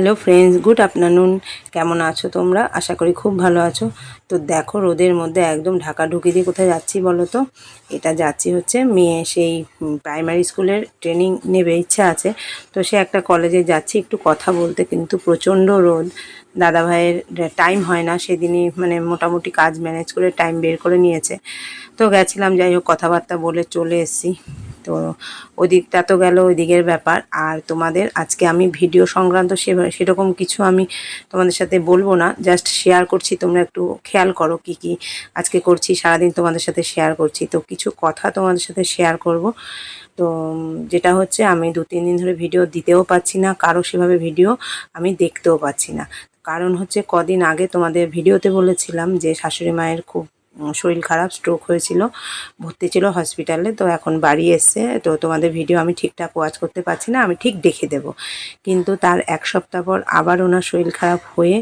Hello friends good afternoon কেমন আছো তোমরা? আশা করি খুব ভালো আছো। তো দেখো রোদের মধ্যে একদম ঢাকা ঢুকি দিয়ে কোথায় যাচ্ছি বলো তো? এটা যাচ্ছি হচ্ছে মেয়ে সেই প্রাইমারি স্কুলের ট্রেনিং নেবে, ইচ্ছা আছে। তো সে একটা কলেজে যাচ্ছি, একটু কথা বলতে, কিন্তু প্রচণ্ড রোদ। দাদা ভাইয়ের টাইম হয় না, সেদিনই মানে মোটামুটি কাজ ম্যানেজ করে টাইম বের করে নিয়েছে। তো গেছিলাম, যাই হোক, কথাবার্তা বলে চলে এসেছি। তো ওদিকটা তো গেল ওই দিকের ব্যাপার। আর তোমাদের, আজকে আমি ভিডিও সংক্রান্ত সেরকম কিছু আমি তোমাদের সাথে বলব না। জাস্ট শেয়ার করছি, তোমরা একটু খেয়াল করো কি কি আজকে করছি, সারাদিন তোমাদের সাথে শেয়ার করছি। তো কিছু কথা তোমাদের সাথে শেয়ার করব। তো যেটা হচ্ছে আমি দু, তিন দিন ধরে ভিডিও দিতেও পাচ্ছি না, কারও সেভাবে ভিডিও আমি দেখতেও পাচ্ছি না। কারণ হচ্ছে কদিন আগে তোমাদের ভিডিওতে বলেছিলাম যে শাশুড়ি মায়ের খুব শরীর খারাপ স্ট্রোক হয়েছিল, ভর্তি ছিল হসপিটালে তো এখন বাড়ি এসছে, তো তোমাদের ভিডিও আমি ঠিকঠাক ওয়াচ করতে পারছি না, আমি ঠিক দেখে দেব। কিন্তু তার এক সপ্তাহ পর আবার ওনার শরীর খারাপ হয়ে,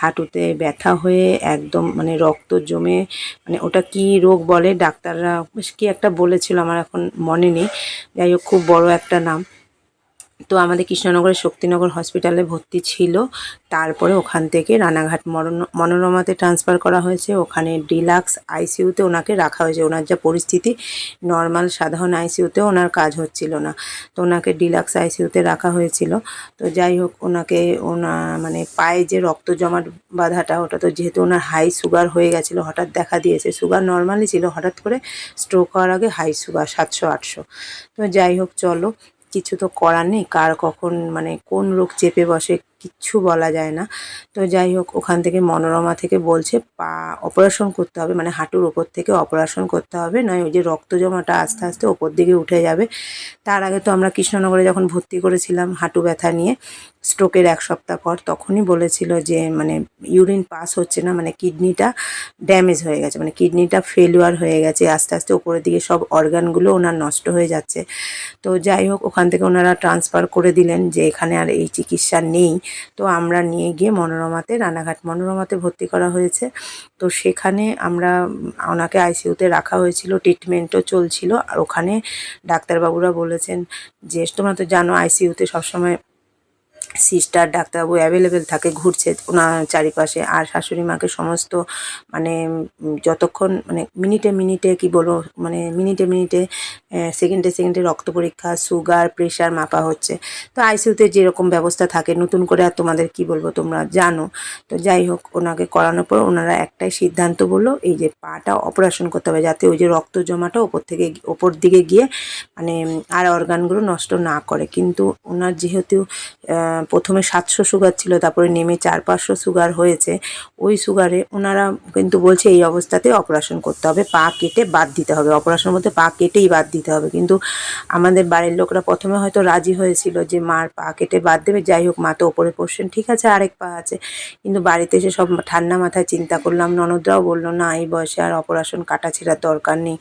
হাঁটুতে ব্যথা হয়ে, একদম মানে রক্ত জমে মানে ওটা কি রোগ বলে, ডাক্তাররা কি একটা বলেছিল, আমার এখন মনে নেই। যাই হোক খুব বড় একটা নাম। তো আমাদের কৃষ্ণনগরের শক্তিনগর হসপিটালে ভর্তি ছিল। তারপরে ওখান থেকে রানাঘাট মনোরমাতে ট্রান্সফার করা হয়েছে। ওখানে ডিলাক্স আইসিইউতে ওনাকে রাখা হয়েছে। ওনার যা পরিস্থিতি, নর্মাল সাধারণ আইসিইউতে ওনার কাজ হচ্ছিল না। তো ওনাকে ডিলাক্স আইসিইউতে রাখা হয়েছিল। তো যাই হোক, ওনাকে ওনা মানে পায়ে যে রক্ত জমাট বাধাটা, ওটা তো যেহেতু ওনার হাই সুগার হয়ে গেছিল, হঠাৎ দেখা দিয়েছে। সুগার নর্মালি ছিল, হঠাৎ করে স্ট্রোক হওয়ার আগে হাই সুগার সাতশো, আটশো। তো যাই হোক, চলো। কিছু তো করার নেই কার কখন মানে কোন রোগ চেপে বসে কিচ্ছু বলা যায় না। তো যাই হোক, ওখান থেকে মনোরমা থেকে বলছে, পা অপারেশন করতে হবে মানে হাঁটুর ওপর থেকে অপারেশন করতে হবে, নয় ওই যে রক্ত জমাটা আস্তে আস্তে ওপর দিকে উঠে যাবে। তার আগে তো আমরা কৃষ্ণনগরে যখন ভর্তি করেছিলাম হাঁটু ব্যথা নিয়ে স্ট্রোকের এক সপ্তাহ পর তখনই বলেছিল যে মানে ইউরিন পাস হচ্ছে না মানে কিডনিটা ড্যামেজ হয়ে গেছে মানে কিডনিটা ফেলুয়ার হয়ে গেছে, আস্তে আস্তে ওপরের দিকে সব অর্গানগুলো ওনার নষ্ট হয়ে যাচ্ছে। তো যাই হোক, ওখান থেকে ওনারা ট্রান্সফার করে দিলেন যে, এখানে আর এই চিকিৎসা নেই। তো আমরা নিয়ে গিয়ে মনোরমাতে রানাঘাট মনোরমাতে ভর্তি করা হয়েছে। তো সেখানে আমরা, ওনাকে আইসিউতে রাখা হয়েছিল ট্রিটমেন্টও চলছিল। আর ওখানে ডাক্তারবাবুরা বলেছেন যে, তোমরা তো জানো আইসিউতে সবসময় সিস্টার ডাক্তারবাবু অ্যাভেলেবেল থাকে, ঘুরছে, ওনার চারিপাশে। আর শাশুড়ি মাকে সমস্ত মানে যতক্ষণ মানে মিনিটে মিনিটে কি বলব মানে মিনিটে মিনিটে সেকেন্ডে সেকেন্ডে রক্ত পরীক্ষা সুগার প্রেশার মাপা হচ্ছে। তো আইসিউতে যেরকম ব্যবস্থা থাকে, নতুন করে আর তোমাদের কি বলব, তোমরা জানো। তো যাই হোক, ওনাকে করানোর পর ওনারা একটাই সিদ্ধান্ত বলল, এই যে পাটা অপারেশন করতে হবে, যাতে ওই যে রক্ত জমাটা ওপর থেকে ওপর দিকে গিয়ে মানে আর অর্গানগুলো নষ্ট না করে। কিন্তু ওনার যেহেতু প্রথমে সাতশো সুগার ছিল, তারপরে নেমে চার পাঁচশো সুগার হয়েছে। ওই সুগারে ওনারা কিন্তু বলছে এই অবস্থাতে অপারেশন করতে হবে, পা কেটে বাদ দিতে হবে। অপারেশন মধ্যে পা কেটেই বাদ দিতে হবে। কিন্তু আমাদের বাড়ির লোকরা প্রথমে হয়তো রাজি হয়েছিল যে, মার পা কেটে বাদ দেবে, যাই হোক, মা তো ওপরে পড়ছেন ঠিক আছে, আরেক পা আছে। কিন্তু বাড়িতে এসে সব ঠান্ডা মাথায় চিন্তা করলাম। ননদরাও বলল, না, এই বয়সে আর অপারেশন কাটা ছেঁড়ার দরকার নেই।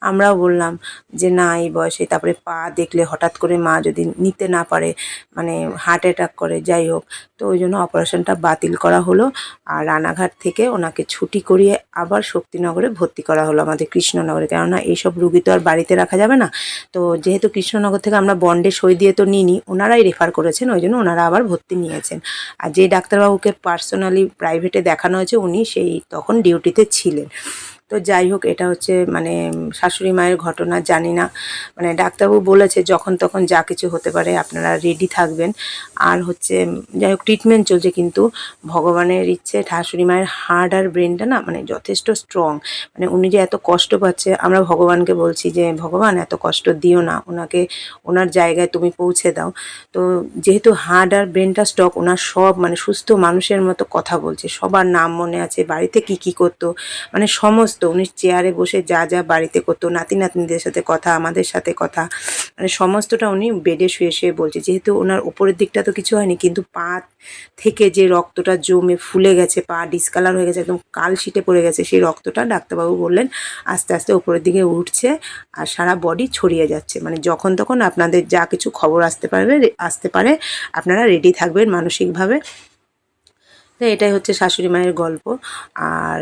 আমরাও বললাম যে, না, এই বয়সে। তারপরে পা দেখলে হঠাৎ করে মা যদি নিতে না পারে মানে হার্ট অ্যাটাক করে, যাই হোক। তো ওই জন্য অপারেশনটা বাতিল করা হলো। আর রানাঘাট থেকে ওনাকে ছুটি করিয়ে আবার শক্তিনগরে ভর্তি করা হলো আমাদের কৃষ্ণনগরে। কেননা এইসব রুগী তো আর বাড়িতে রাখা যাবে না। তো যেহেতু কৃষ্ণনগর থেকে আমরা বন্ডে সই দিয়ে তো নিইনি, ওনারাই রেফার করেছেন, ওই জন্য ওনারা আবার ভর্তি নিয়েছেন। আর যে ডাক্তারবাবুকে পার্সোনালি প্রাইভেটে দেখানো হয়েছে, উনি সেই তখন ডিউটিতে ছিলেন। তো যাই হোক, এটা হচ্ছে মানে শাশুড়ি মায়ের ঘটনা, জানি না। মানে ডাক্তারবাবু বলেছে, যখন তখন যা কিছু হতে পারে আপনারা রেডি থাকবেন। আর হচ্ছে, যাই হোক ট্রিটমেন্ট চলছে কিন্তু ভগবানের ইচ্ছে, শাশুড়ি মায়ের হার্ট আর ব্রেনটা না মানে যথেষ্ট স্ট্রং মানে উনি যে এত কষ্ট পাচ্ছে, আমরা ভগবানকে বলছি যে, ভগবান, এত কষ্ট দিও না। ওনাকে, ওনার জায়গায় তুমি পৌঁছে দাও। তো যেহেতু হার্ট আর ব্রেনটা স্টক ওনার সব মানে সুস্থ মানুষের মতো কথা বলছে। সবার নাম মনে আছে, বাড়িতে কি কি করতো? মানে সমস্ত সমস্ত উনি চেয়ারে বসে যা যা বাড়িতে করতো, নাতি নাতনিদের সাথে কথা, আমাদের সাথে কথা। মানে সমস্তটা উনি বেডে শুয়ে শুয়ে বলছে। যেহেতু ওনার উপরের দিকটা তো কিছু হয়নি, কিন্তু পা থেকে যে রক্তটা জমে ফুলে গেছে, পা ডিসকালার হয়ে গেছে, একদম কাল শিটে পড়ে গেছে, সেই রক্তটা ডাক্তারবাবু বললেন, আস্তে আস্তে উপরের দিকে উঠছে আর সারা বডি ছড়িয়ে যাচ্ছে। মানে যখন তখন আপনাদের যা কিছু খবর আসতে পারবে, আসতে পারে, আপনারা রেডি থাকবেন মানসিকভাবে। তো এটাই হচ্ছে শাশুড়ি মায়ের গল্প। আর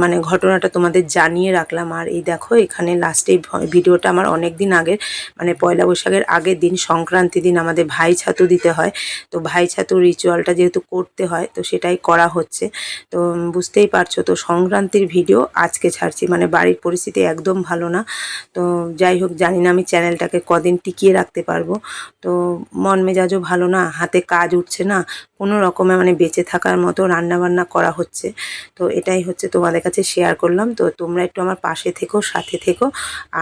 মানে ঘটনাটা তোমাদের জানিয়ে রাখলাম। আর এই দেখো, এখানে লাস্টে ভিডিওটা আমার অনেক দিন আগের মানে পয়লা বৈশাখের আগের দিন, সংক্রান্তি দিন আমাদের ভাই ছাতু দিতে হয়। তো ভাই ছাতু রিচুয়ালটা যেহেতু করতে হয়, তো সেটাই করা হচ্ছে। তো বুঝতেই পারছ, তো সংক্রান্তির ভিডিও আজকে ছাড়ছি। মানে বাড়ির পরিস্থিতি একদম ভালো না। তো যাই হোক, জানি না আমি চ্যানেলটাকে কদিন টিকিয়ে রাখতে পারব। তো মন মেজাজও ভালো না, হাতে কাজ উঠছে না। কোনো রকমে মানে বেঁচে থাকার মতো রান্না বান্না করা হচ্ছে। তো এটাই হচ্ছে তোমাদের কাছে শেয়ার করলাম। তো তোমরা একটু আমার পাশে থেকো, সাথে থেকো।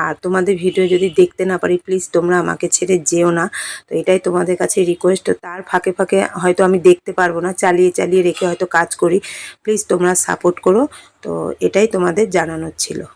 আর তোমাদের ভিডিও যদি দেখতে না পারি প্লিজ তোমরা আমাকে ছেড়ে যেও না। তো এটাই তোমাদের কাছে রিকোয়েস্ট তো তার ফাঁকে ফাঁকে হয়তো আমি দেখতে পারব না, চালিয়ে চালিয়ে রেখে হয়তো কাজ করি। প্লিজ তোমরা সাপোর্ট করো। তো এটাই তোমাদের জানানোর ছিল।